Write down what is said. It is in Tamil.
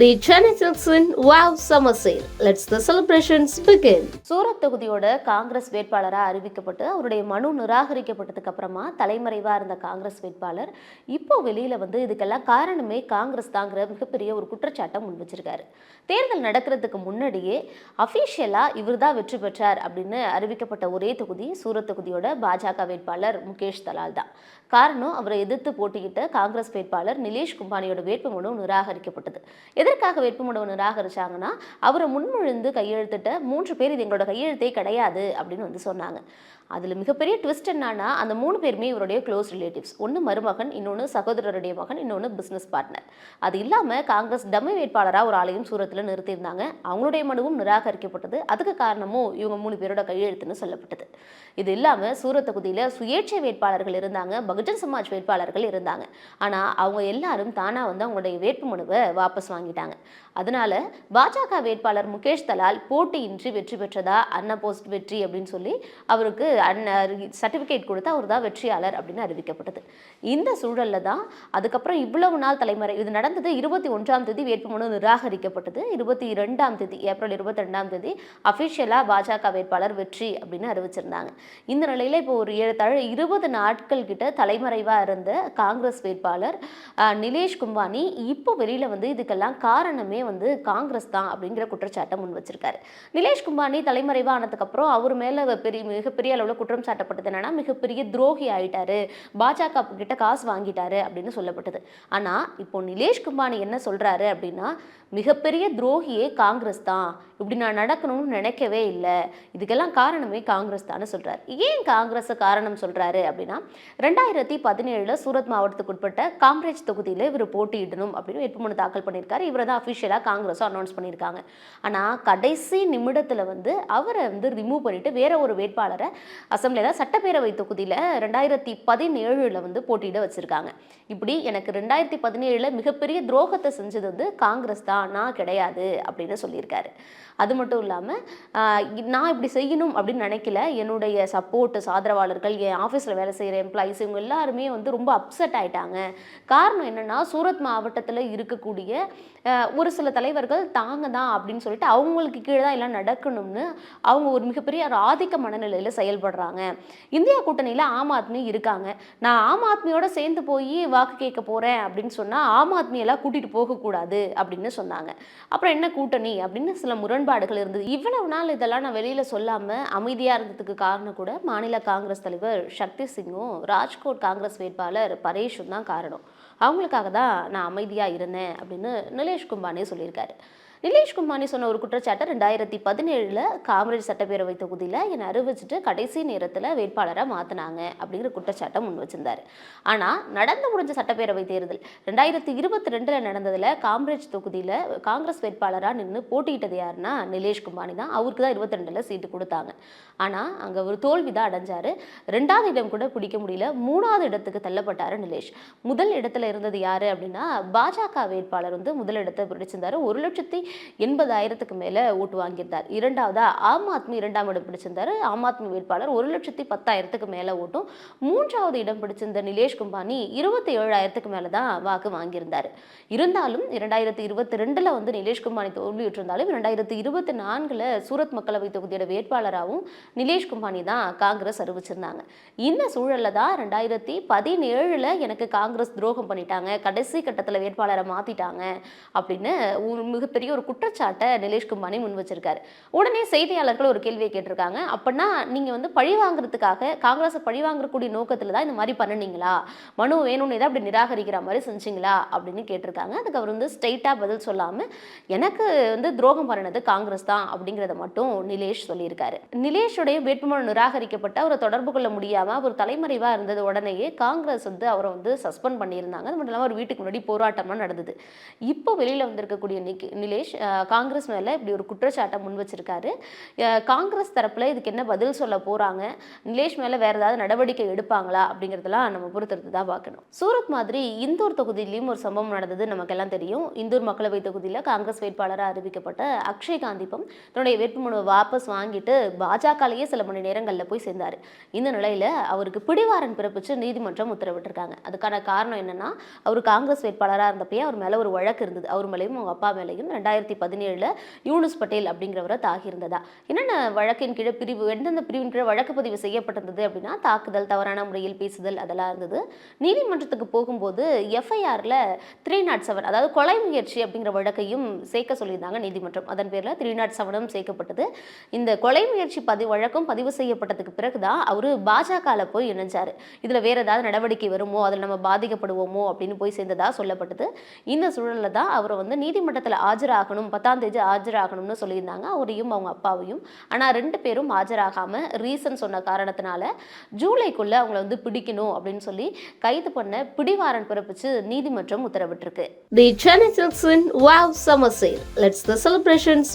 The Chennai Silks wow Wow Summer Sale. Let's the Surat தொகுதியோட Congress வேட்பாளராக அறிவிக்கப்பட்டு அவருடைய மனு நிராகரிக்கப்பட்டதுக்கு அப்புறமா தலைமறைவாக இருந்த காங்கிரஸ் வேட்பாளர் இப்போ வெளியில் வந்து இதுக்கெல்லாம் காரணமே காங்கிரஸ் தாங்கிற மிகப்பெரிய ஒரு குற்றச்சாட்டை முன் வச்சிருக்காரு. தேர்தல் நடக்கிறதுக்கு முன்னாடியே அஃபீஷியலாக இவர் தான் வெற்றி பெற்றார் அப்படின்னு அறிவிக்கப்பட்ட ஒரே தொகுதி சூரத் தொகுதியோட பாஜக வேட்பாளர் முகேஷ் தலால் தான். காரணம் அவரை எதிர்த்து போட்டியிட்ட காங்கிரஸ் வேட்பாளர் நிலேஷ் கும்பானியோட வேட்புமனு நிராகரிக்கப்பட்டது. எதற்காக வேட்புமனு நிராகரிச்சாங்கன்னா அவரை முன்மொழிந்து கையெழுத்திட்ட மூன்று பேர் இது எங்களோட கையெழுத்தே கிடையாது அப்படின்னு வந்து சொன்னாங்க. அதில் மிகப்பெரிய ட்விஸ்ட் என்னன்னா அந்த மூணு பேருமே இவருடைய க்ளோஸ் ரிலேட்டிவ்ஸ் ஒன்று மருமகன் இன்னொன்று சகோதரருடைய மகன் இன்னொன்று பிஸ்னஸ் பார்ட்னர் அது இல்லாமல் காங்கிரஸ் டம்மி வேட்பாளராக ஒரு ஆளையும் சூரத்தில் நிறுத்தியிருந்தாங்க. அவங்களுடைய மனுவும் நிராகரிக்கப்பட்டது. அதுக்கு காரணமும் இவங்க மூணு பேரோட கையெழுத்துன்னு சொல்லப்பட்டது. இது இல்லாமல் சூரத் தொகுதியில் சுயேட்சை வேட்பாளர்கள் இருந்தாங்க பகுஜன் சமாஜ் வேட்பாளர்கள் இருந்தாங்க. ஆனால் அவங்க எல்லாரும் தானாக வந்து அவங்களுடைய வேட்புமனுவை வாபஸ் வாங்கிட்டாங்க. 这样。அதனால பாஜக வேட்பாளர் முகேஷ் தலால் போட்டியின்றி வெற்றி பெற்றதா? அன்ன போஸ்ட் வெற்றி அப்படின்னு சொல்லி அவருக்கு சர்டிஃபிகேட் கொடுத்து அவர் தான் வெற்றியாளர் அப்படின்னு அறிவிக்கப்பட்டது. இந்த சூழலில் தான் அதுக்கப்புறம் இவ்வளவு நாள் தலைமுறை இது நடந்தது இருபத்தி ஒன்றாம் தேதி வேட்புமனு நிராகரிக்கப்பட்டது. இருபத்தி இரண்டாம் தேதி ஏப்ரல் இருபத்தி ரெண்டாம் தேதி அஃபிஷியலாக பாஜக வேட்பாளர் வெற்றி அப்படின்னு அறிவிச்சிருந்தாங்க. இந்த நிலையில் இப்போ ஒரு ஏழு இருபது நாட்கள் கிட்ட தலைமறைவாக இருந்த காங்கிரஸ் வேட்பாளர் நிலேஷ் கும்பானி இப்போ வெளியில் வந்து இதுக்கெல்லாம் காரணமே வந்து காங்கிரஸ் தான் அப்படிங்கிற குற்றச்சாட்டை முன் வச்சிருக்காரு. நிலேஷ் கும்பானி தலைமறைவானதுக்கப்புறம் அவர் மேலே பெரிய மிகப்பெரிய அளவில் குற்றம் சாட்டப்பட்டது என்னன்னா மிகப்பெரிய துரோகி ஆயிட்டாரு. பாஜக கிட்ட காசு வாங்கிட்டாரு அப்படின்னு சொல்லப்பட்டது. ஆனால் இப்போ நிலேஷ் கும்பானி என்ன சொல்றாரு அப்படின்னா மிகப்பெரிய துரோகியே காங்கிரஸ் தான். இப்படி நான் நடக்கணும்னு நினைக்கவே இல்லை. இதுக்கெல்லாம் காரணமே காங்கிரஸ் தான் சொல்கிறார் ஏன் காங்கிரஸ் காரணம் சொல்கிறாரு அப்படின்னா ரெண்டாயிரத்தி பதினேழில் சூரத் மாவட்டத்துக்கு உட்பட்ட காம்ரேஜ் தொகுதியில் இவர் போட்டியிடணும் அப்படின்னு வேட்புமனு தாக்கல் பண்ணியிருக்காரு. இவரை தான் அஃபிஷியலாக காங்கிரஸும் அனௌன்ஸ் பண்ணியிருக்காங்க. ஆனால் கடைசி நிமிடத்தில் வந்து அவரை வந்து ரிமூவ் பண்ணிவிட்டு வேற ஒரு வேட்பாளரை அசம்பிளியில் சட்டப்பேரவை தொகுதியில் ரெண்டாயிரத்தி பதினேழில் வந்து போட்டியிட வச்சிருக்காங்க. இப்படி எனக்கு ரெண்டாயிரத்தி பதினேழில் மிகப்பெரிய துரோகத்தை செஞ்சது வந்து காங்கிரஸ் தான் நான் கிடையாது அப்படின்னு சொல்லியிருக்காரு. அது மட்டும் இல்லாமல் நான் இப்படி செய்யணும் அப்படின்னு நினைக்கல. என்னுடைய சப்போர்ட் சாதரவாளர்கள் என் ஆஃபீஸில் வேலை செய்கிற எம்ப்ளாயிஸ் இவங்க எல்லாருமே வந்து ரொம்ப அப்செட் ஆயிட்டாங்க. காரணம் என்னென்னா சூரத் மாவட்டத்தில் இருக்கக்கூடிய ஒரு சில தலைவர்கள் தாங்க தான் அப்படின்னு சொல்லிட்டு அவங்களுக்கு கீழே தான் எல்லாம் நடக்கணும்னு அவங்க ஒரு மிகப்பெரிய ஒரு ஆதிக்க மனநிலையில் செயல்படுறாங்க. இந்தியா கூட்டணியில் ஆம் ஆத்மி இருக்காங்க. நான் ஆம் ஆத்மியோட சேர்ந்து போய் வாக்கு கேட்க போகிறேன் அப்படின்னு சொன்னால் ஆம் ஆத்மியெல்லாம் கூட்டிகிட்டு போகக்கூடாது அப்படின்னு சொன்னாங்க. அப்புறம் என்ன கூட்டணி அப்படின்னு சில முரண் முரண்பாடுகள் இருந்தது. இவ்வளவு நாள் இதெல்லாம் நான் வெளியில் சொல்லாமல் அமைதியாக இருந்ததுக்கு காரணம் கூட மாநில காங்கிரஸ் தலைவர் சக்தி சிங்கும் ராஜ்கோட் காங்கிரஸ் வேட்பாளர் பரேஷும் தான் காரணம். அவங்களுக்காக தான் நான் அமைதியாக இருந்தேன் அப்படின்னு நிலேஷ் கும்பானே சொல்லியிருக்காரு. நிலேஷ் சொன்ன ஒரு குற்றச்சாட்டை ரெண்டாயிரத்தி பதினேழில் காமராஜ் சட்டப்பேரவை தொகுதியில் என்னை அறிவிச்சிட்டு கடைசி நேரத்தில் வேட்பாளரை மாற்றினாங்க அப்படிங்கிற குற்றச்சாட்டை முன் வச்சிருந்தார். ஆனால் நடந்து முடிஞ்ச சட்டப்பேரவை தேர்தல் ரெண்டாயிரத்தி இருபத்தி ரெண்டில் நடந்ததில் காமராஜ் தொகுதியில் காங்கிரஸ் வேட்பாளராக நின்று போட்டியிட்டது யாருன்னா நிலேஷ் தான். அவருக்கு தான் இருபத்தி ரெண்டில் சீட்டு கொடுத்தாங்க. ஆனால் அங்கே ஒரு தோல்வி தான் அடைஞ்சார். ரெண்டாவது இடம் கூட பிடிக்க முடியல. மூணாவது இடத்துக்கு தள்ளப்பட்டார் நிலேஷ். முதல் இடத்துல இருந்தது யார் அப்படின்னா பாஜக வேட்பாளர் வந்து முதல் இடத்தை பிடிச்சிருந்தார். ஒரு லட்சத்தி எண்பதாயிரத்துக்கு மேலே ஓட்டு வாங்கியிருந்தார். இரண்டாவதா ஆம் ஆத்மி இரண்டாம் இடம் பிடிச்சிருந்தார். ஆம் ஆத்மி வேட்பாளர் ஒரு லட்சத்தி பத்தாயிரத்துக்கு மேலே ஓட்டும். மூன்றாவது இடம் பிடிச்சிருந்த நிலேஷ் கும்பானி இருபத்தி ஏழாயிரத்துக்கு மேலே தான் வாக்கு வாங்கியிருந்தார். இருந்தாலும் இரண்டாயிரத்தி இருபத்தி ரெண்டில் வந்து நிலேஷ் கும்பானி தோல்வியுற்றிருந்தாலும் இரண்டாயிரத்தி இருபத்தி நான்கில் சூரத் மக்களவை தொகுதியோட வேட்பாளராகவும் நிலேஷ் கும்பானி தான் காங்கிரஸ் அறிவிச்சிருந்தாங்க. இந்த சூழலில் தான் ரெண்டாயிரத்தி பதினேழில் எனக்கு காங்கிரஸ் துரோகம் பண்ணிட்டாங்க. கடைசி கட்டத்தில் வேட்பாளரை மாற்றிட்டாங்க அப்படின்னு ஒரு மிகப்பெரிய ஒரு குற்றச்சாட்டை நிலேஷ் கும்பானி முன் வச்சிருக்காரு. உடனே செய்தியாளர்கள் ஒரு கேள்வியை கேட்டிருக்காங்க. அப்படின்னா நீங்க வந்து பழி வாங்குறதுக்காக காங்கிரஸை பழி வாங்கக்கூடிய நோக்கத்துல தான் இந்த மாதிரி பண்ணுனீங்களா? மனு வேணும்னு ஏதாவது அப்படி நிராகரிக்கிற மாதிரி செஞ்சீங்களா? அப்படின்னு கேட்டிருக்காங்க. அதுக்கு அவர் வந்து ஸ்ட்ரெயிட்டாக பதில் சொல்லாம எனக்கு வந்து துரோகம் பண்ணினது காங்கிரஸ் தான் அப்படிங்கிறத மட்டும் நிலேஷ் சொல்லியிருக்காரு. நிலேஷுடைய வேட்புமனு நிராகரிக்கப்பட்ட அவரை தொடர்பு கொள்ள முடியாம அவர் தலைமறைவா இருந்தது உடனேயே காங்கிரஸ் வந்து அவரை வந்து சஸ்பெண்ட் பண்ணியிருந்தாங்க. அது மட்டும் இல்லாமல் அவர் வீட்டுக்கு முன்னாடி போராட்டம்லாம் நடந்தது. இப்போ வெளியில் வந்திருக்கக்கூடிய நிக் நிலேஷ் நிலேஷ் காங்கிரஸ் மேலே இப்படி ஒரு குற்றச்சாட்டை முன் வச்சிருக்காரு. காங்கிரஸ் தரப்பில் இதுக்கு என்ன பதில் சொல்ல போகிறாங்க நிலேஷ் மேலே வேறு ஏதாவது நடவடிக்கை எடுப்பாங்களா? அப்படிங்கிறதெல்லாம் நம்ம பொறுத்திருந்து தான் பார்க்கணும். சூரத் மாதிரி இந்தூர் தொகுதியிலையும் ஒரு சம்பவம் நடந்தது நமக்கெல்லாம் தெரியும். இந்தூர் மக்களவை தொகுதியில் காங்கிரஸ் வேட்பாளராக அறிவிக்கப்பட்ட அக்ஷய் காந்திப்பம் தன்னுடைய வேட்புமனுவை வாபஸ் வாங்கிட்டு பாஜகலேயே சில மணி நேரங்களில் போய் சேர்ந்தார். இந்த நிலையில் அவருக்கு பிடிவாரன் பிறப்பிச்சு நீதிமன்றம் உத்தரவிட்டிருக்காங்க. அதுக்கான காரணம் என்னென்னா அவர் காங்கிரஸ் வேட்பாளராக இருந்தப்பயே அவர் மேலே ஒரு வழக்கு இருந்தது. அவர் மேலேயும் அவங்க அப்பா மேலேயும் ரெண்டாயிரத்தி பதினேழில் யூனுஸ் பட்டேல் அப்படிங்கிறவரை தாகியிருந்ததா என்னென்ன வழக்கின் கீழே பிரிவு எந்தெந்த பிரிவின் கீழே வழக்கு பதிவு செய்யப்பட்டிருந்தது அப்படின்னா தாக்குதல் தவறான முறையில் பேசுதல் அதெல்லாம் இருந்தது. நீதிமன்றத்துக்கு போகும்போது எஃப்ஐஆரில் த்ரீ நாட் செவன் அதாவது கொலை முயற்சி அப்படிங்கிற வழக்கையும் சேர்க்க சொல்லியிருந்தாங்க நீதிமன்றம். அதன் பேரில் த்ரீ நாட் செவனும் சேர்க்கப்பட்டது. இந்த கொலை முயற்சி பதி வழக்கம் பதிவு செய்யப்பட்டதுக்கு பிறகு தான் அவர் பாஜகவில் போய் இணைஞ்சார். இதில் வேறு ஏதாவது நடவடிக்கை வருமோ அதில் நம்ம பாதிக்கப்படுவோமோ அப்படின்னு போய் சேர்ந்ததாக சொல்லப்பட்டது. இந்த சூழலில் தான் அவரை வந்து நீதிமன்றத்தில் ஆஜராக ஆகணும் பத்தாம் தேதி ஆஜராகணும்னு சொல்லியிருந்தாங்க அவரையும் அவங்க அப்பாவையும் ஆனால் ரெண்டு பேரும் ஆஜராகாமல் ரீசன் சொன்ன காரணத்தினால ஜூலைக்குள்ளே அவங்கள வந்து பிடிக்கணும் அப்படின்னு சொல்லி கைது பண்ண பிடிவாரன் பிறப்பிச்சு நீதிமன்றம் உத்தரவிட்டிருக்கு the Chennai Silks wow Wow Summer Sale. The the celebrations.